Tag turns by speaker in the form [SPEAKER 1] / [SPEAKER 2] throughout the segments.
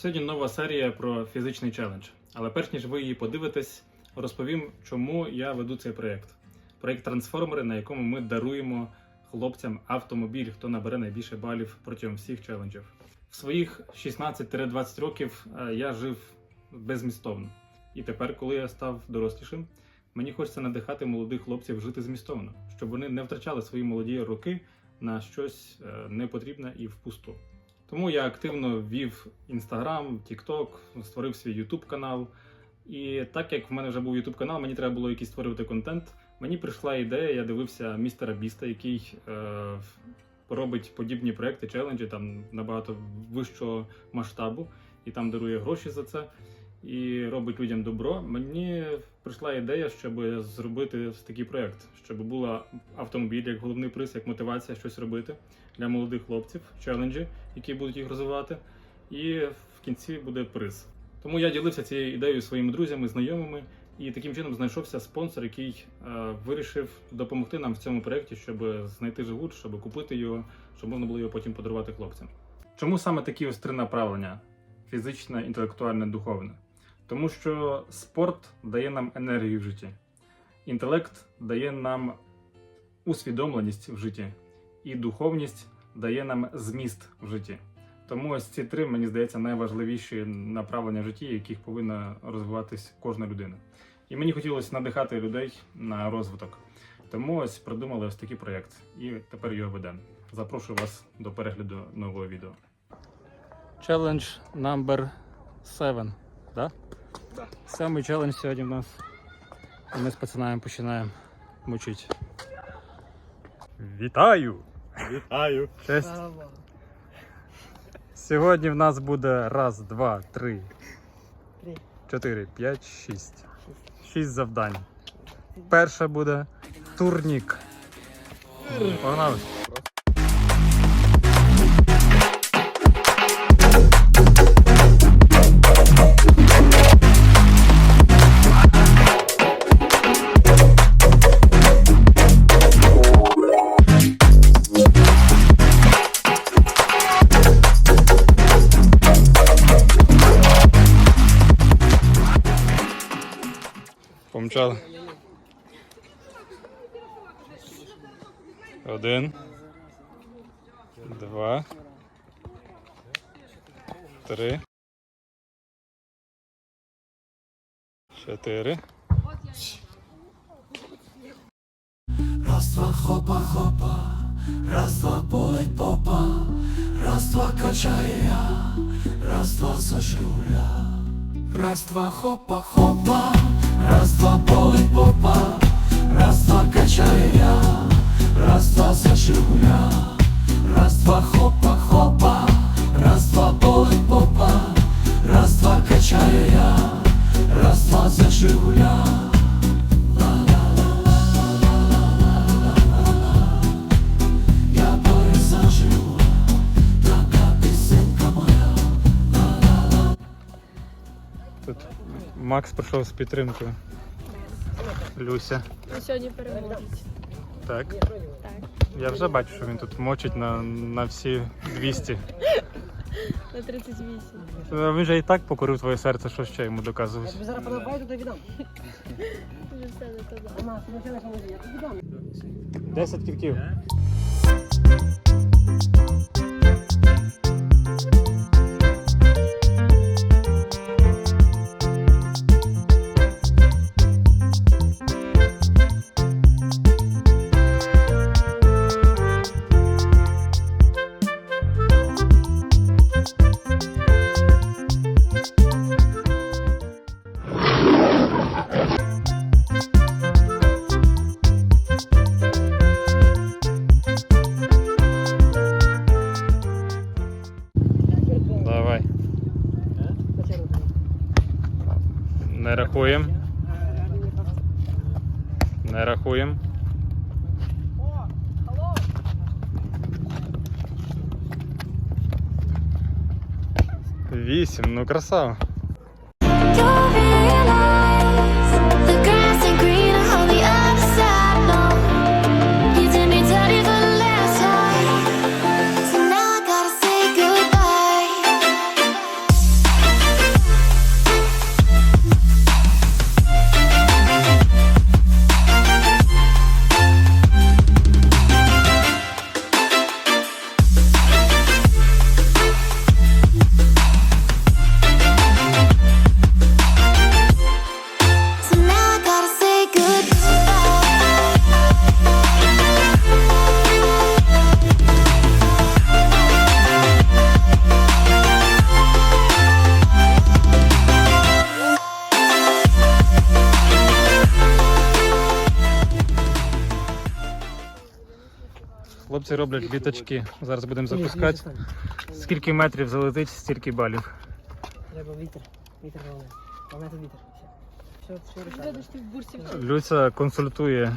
[SPEAKER 1] Сьогодні нова серія про фізичний челендж. Але перш ніж ви її подивитесь, розповім, чому я веду цей проєкт. Проєкт Трансформери, на якому ми даруємо хлопцям автомобіль, хто набере найбільше балів протягом всіх челенджів. В своїх 16-20 років е, я жив безмістовно. І тепер, коли я став дорослішим, мені хочеться надихати молодих хлопців жити змістовно, щоб вони не втрачали свої молоді роки на щось е, непотрібне і впусту. Тому я активно вів Instagram, TikTok, створив свій YouTube канал. І так як в мене вже був YouTube канал, мені треба було якийсь створювати контент. Мені прийшла ідея, я дивився містера Біста, який е, робить подібні проекти, челенджі там набагато вищого масштабу, і там дарує гроші за це. І робить людям добро. Мені прийшла ідея, щоб зробити такий проект, щоб була автомобіль як головний приз, як мотивація щось робити для молодих хлопців, челенджі, які будуть їх розвивати. І в кінці буде приз. Тому я ділився цією ідеєю своїми друзями, знайомими, і таким чином знайшовся спонсор, який е, вирішив допомогти нам в цьому проєкті, щоб знайти Жигут, щоб купити його, щоб можна було його потім подарувати хлопцям. Чому саме такі ось три направлення: фізичне, інтелектуальне, духовне? Тому що спорт дає нам енергію в житті, інтелект дає нам усвідомленість в житті, і духовність дає нам зміст в житті. Тому ось ці три, мені здається, найважливіші направлення в житті, яких повинна розвиватись кожна людина. І мені хотілося надихати людей на розвиток. Тому ось придумали ось такий проєкт, і тепер його ведемо. Запрошую вас до перегляду нового відео. Челендж номер 7, да? Самий челендж сьогодні в нас. І ми з пацанами починаємо мучити. Вітаю!
[SPEAKER 2] Вітаю.
[SPEAKER 1] Честь! Сьогодні в нас буде раз, два, три,
[SPEAKER 3] Три.
[SPEAKER 1] чотири, п'ять, шість. Шість завдань. Перше буде турнік. Погнали. Помчали. Один. Два. Три. Чотири.
[SPEAKER 4] Раз, два, хопа, хопа, раз, два, болить попа, раз, два, качає я, раз, два, зажуля. Раз, два, хопа, хопа, раз, попа, раз, я, раз, два, зажуля. Раз, два, хопа, хопа, раз, попа, раз, два, качає я, раз, два, зажуля.
[SPEAKER 1] Макс прийшов з підтримкою. Люся.
[SPEAKER 5] Ви сьогодні переможець.
[SPEAKER 1] Так.
[SPEAKER 5] Так.
[SPEAKER 1] Я вже бачу, що він тут мочить на, на всі 200.
[SPEAKER 5] На 38.
[SPEAKER 1] Е, Він же і так покорив твоє серце, що ще йому доказувати.
[SPEAKER 3] Тобі зараз подавай, туди віддам.
[SPEAKER 5] Вже все не туди.
[SPEAKER 3] Ти не поможи, я тобі дам.
[SPEAKER 1] 10 кільків. Не рахуємо. Не рахуємо. Вісім, ну красава. Хлопці роблять літачки. Зараз будемо запускати. Скільки метрів залетить, стільки балів.
[SPEAKER 3] Треба вітер. Вітер головне. Головне тут вітер.
[SPEAKER 1] Люця консультує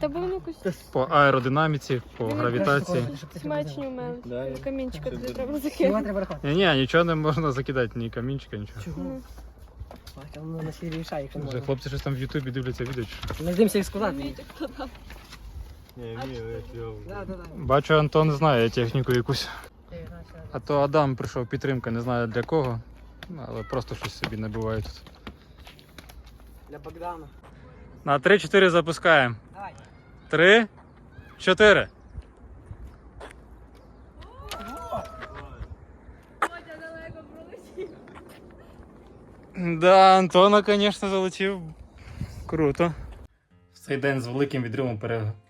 [SPEAKER 5] Та було якось
[SPEAKER 1] по аеродинаміці, по гравітації.
[SPEAKER 5] смачні у мене. Камінчика туди треба
[SPEAKER 3] Сніма
[SPEAKER 5] закинути.
[SPEAKER 3] треба рахувати.
[SPEAKER 1] Ні, ні, нічого не можна закидати, ні камінчика, нічого.
[SPEAKER 3] Чого? Бачите, воно на сірі рішає, якщо не
[SPEAKER 1] Вже
[SPEAKER 3] можна.
[SPEAKER 1] хлопці щось там в Ютубі дивляться відео.
[SPEAKER 3] Ми дивимося, як сказати.
[SPEAKER 5] Вміють,
[SPEAKER 2] я
[SPEAKER 3] Да, да, да.
[SPEAKER 1] Бачу, Антон знає техніку якусь. А то Адам прийшов підтримка, не знаю для кого, але просто щось собі набиває тут.
[SPEAKER 3] Для Богдана.
[SPEAKER 1] На 3-4 запускаємо.
[SPEAKER 3] Давай.
[SPEAKER 1] 3, 4.
[SPEAKER 5] Водя далеко пролетів.
[SPEAKER 1] Да, Антона, звісно, залетів. Круто. Цей день з великим відривом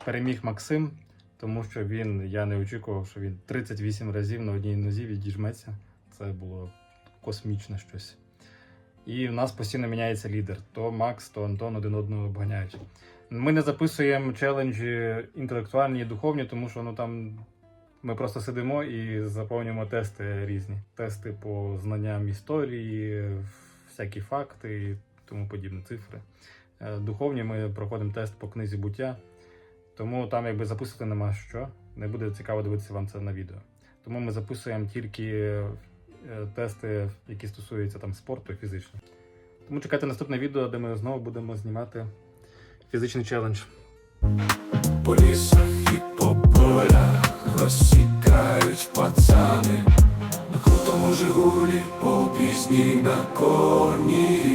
[SPEAKER 1] переміг Максим, тому що він, я не очікував, що він 38 разів на одній нозі відіжметься. Це було космічне щось. І в нас постійно міняється лідер. То Макс, то Антон один одного обганяють. Ми не записуємо челенджі інтелектуальні і духовні, тому що ну, там ми просто сидимо і заповнюємо тести різні. Тести по знанням історії, всякі факти і тому подібне цифри. Е, Духовні ми проходимо тест по книзі буття, тому там якби записувати нема що. Не буде цікаво дивитися вам це на відео. Тому ми записуємо тільки е, тести, які стосуються там спорту і фізично. Тому чекайте наступне відео, де ми знову будемо знімати фізичний челендж.
[SPEAKER 4] По лісах і по полях розсікають пацани На крутому Жигулі по пісні на корні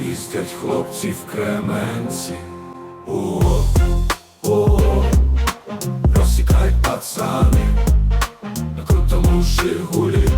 [SPEAKER 4] Їздять хлопці в Кременці. О, о, розсікають пацани На крутому Жигулі